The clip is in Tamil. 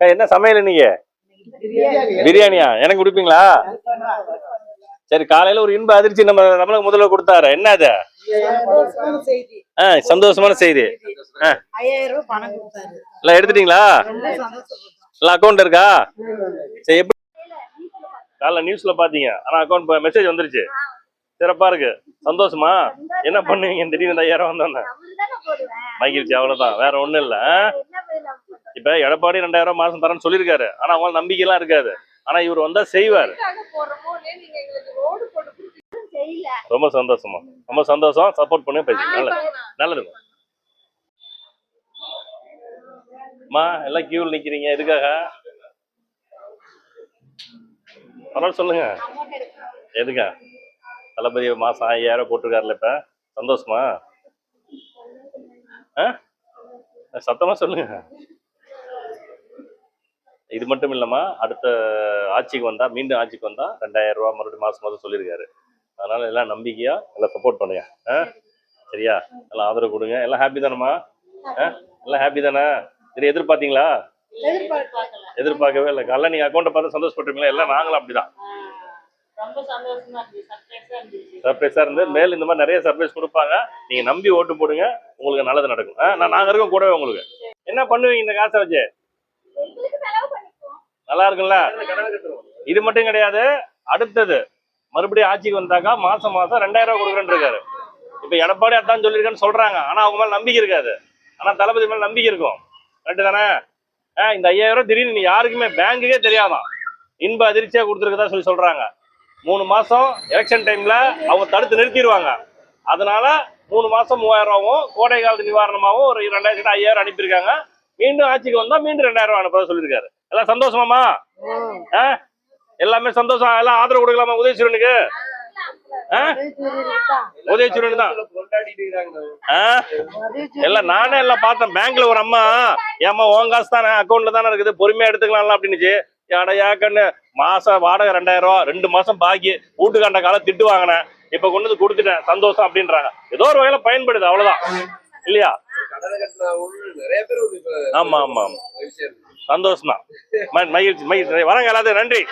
என்ன சமையல் இன்னைக்கு பிரியாணியா? எனக்கு கொடுப்பீங்களா? சரி காலையில ஒரு இன்ப அதிர்ச்சி நம்ம தமிழக முதல்வர் கொடுத்தாரு. என்ன அது? சந்தோஷமான செய்தி. எல்லாம் எடுத்துட்டீங்களா? எல்லாம் அக்கௌண்ட் இருக்கா? சரி எப்படி? காலைல நியூஸ்ல பாத்தீங்க. ஆனா அக்கௌண்ட் மெசேஜ் வந்துருச்சு. சிறப்பா இருக்கு. சந்தோஷமா? என்ன பண்ணுவீங்க திடீர்னு ஐயாயிரம் வந்தோன்னே. மகிழ்ச்சி அவ்வளவுதான். வேற ஒண்ணும் இல்ல? இப்ப எடப்பாடி ரெண்டாயிரம் ரூபாய் மாசம் தரேன்னு சொல்லியிருக்காரு. ஆனா அவங்க நம்பிக்கை எல்லாம் இருக்காது. ஆனா இவர் வந்தா செய்வார். ரொம்ப சந்தோஷமா. ரொம்ப சந்தோஷம். சப்போர்ட் பண்ணி பேசி நல்லது நல்லதுங்க. அம்மா எல்லாம் கியூல நிக்கிறீங்க. எதுக்காக? பரவாயில்ல சொல்லுங்க. எதுக்கா? தளபதி மாசம் ஐயாயிரம் போட்டிருக்காருல இப்ப. சந்தோஷமா? ஆ? சத்தமா சொல்லுங்க. இது மட்டும் இல்லம்மா அடுத்த ஆட்சிக்கு வந்தா மீண்டும் ஆட்சிக்கு வந்தா ரெண்டாயிரம் ரூபாய் மறுபடியும் மாசம் மாதம் சொல்லியிருக்காரு. அதனால எல்லாம் நம்பிக்கையா எல்லாம் சப்போர்ட் பண்ணுங்க. ஆ? சரியா? எல்லாம் ஆதரவு கொடுங்க. எல்லாம் ஹாப்பி தானம்மா? ஆ? எல்லாம் ஹாப்பி தானே? சரி எதிர்பார்த்தீங்களா? எதிர்பார்க்கவே இல்லை. காலைல நீங்க அக்கௌண்ட்டை பார்த்து சந்தோஷப்பட்டுருப்பீங்களா? எல்லாம் நாங்களும் அப்படிதான். ரொம்ப சந்தோஷமா இருந்துச்சு. சர்ப்ரைஸா இருந்து மேல் இந்த மாதிரி நிறைய சர்ப்ரைஸ் கொடுப்பாங்க. நீங்க நம்பி ஓட்டு போடுங்க. உங்களுக்கு நல்லது நடக்கும். நான் நாங்க இருக்கோம் கூடவே உங்களுக்கு. என்ன பண்ணுவீங்க இந்த காசை வச்சு? நல்லா இருக்குல்ல இது மட்டும் கிடையாது அடுத்தது மறுபடியும் ஆட்சிக்கு வந்தாக்கா மாசம் மாசம் ரெண்டாயிரம் ரூபாய் கொடுக்குறேன்னு இருக்காரு. இப்ப எடப்பாடி அதான் சொல்லியிருக்கேன்னு சொல்றாங்க. ஆனா அவங்க மேல நம்பிக்கை இருக்காது. ஆனா தளபதி மேல நம்பிக்கை இருக்கும். கரெக்டு தானே? ஆ, இந்த ஐயாயிரம் ரூபாய் திடீர்னு நீ யாருக்குமே பேங்குக்கே தெரியாதான். இன்ப அதிர்ச்சியா கொடுத்துருக்கதா சொல்லி சொல்றாங்க. மூணு மாசம் எலெக்ஷன் டைம்ல அவங்க தடுத்து நிறுத்திடுவாங்க. அதனால மூணு மாசம் மூவாயிரம் ரூபாவும் கோடை காலத்து நிவாரணமாகவும் ஒரு ரெண்டாயிரத்தி ஐயாயிரம் அனுப்பியிருக்காங்க. மீண்டும் ஆட்சிக்கு வந்தா மீண்டும் ரெண்டாயிரம் ரூபாய் அனுப்பதா சொல்லியிருக்காரு. எல்லாம் சந்தோஷமாமா ஆ? எல்லாமே சந்தோஷம். எல்லாம் ஆதரவு கொடுக்கலாமா உதயசூரனுக்கு ஆ? உதயசூரன் தான். எல்லாம் நானே எல்லாம் பார்த்தேன். பேங்க்ல ஒரு அம்மா ஏமா உன் காசு தானே? அக்கௌண்ட்ல தானே இருக்குது? பொறுமையா எடுத்துக்கலாம்ல அப்படின்னுச்சு. அடையா கண்ணு? மாசம் வாடகை ரெண்டாயிரம் ரூபா ரெண்டு மாசம் பாக்கி. வீட்டுக்காண்ட காலம் திட்டு வாங்கினேன். இப்ப கொண்டு வந்து கொடுத்துட்டேன். சந்தோஷம் அப்படின்றாங்க. ஏதோ ஒரு வகையில பயன்படுது அவ்வளவுதான். இல்லையா? ஆமா ஆமா ஆமா. சந்தோஷம் தான் மகிழ்ச்சி மகிழ்ச்சி. வரங்க எல்லாத்தையும் நன்றி.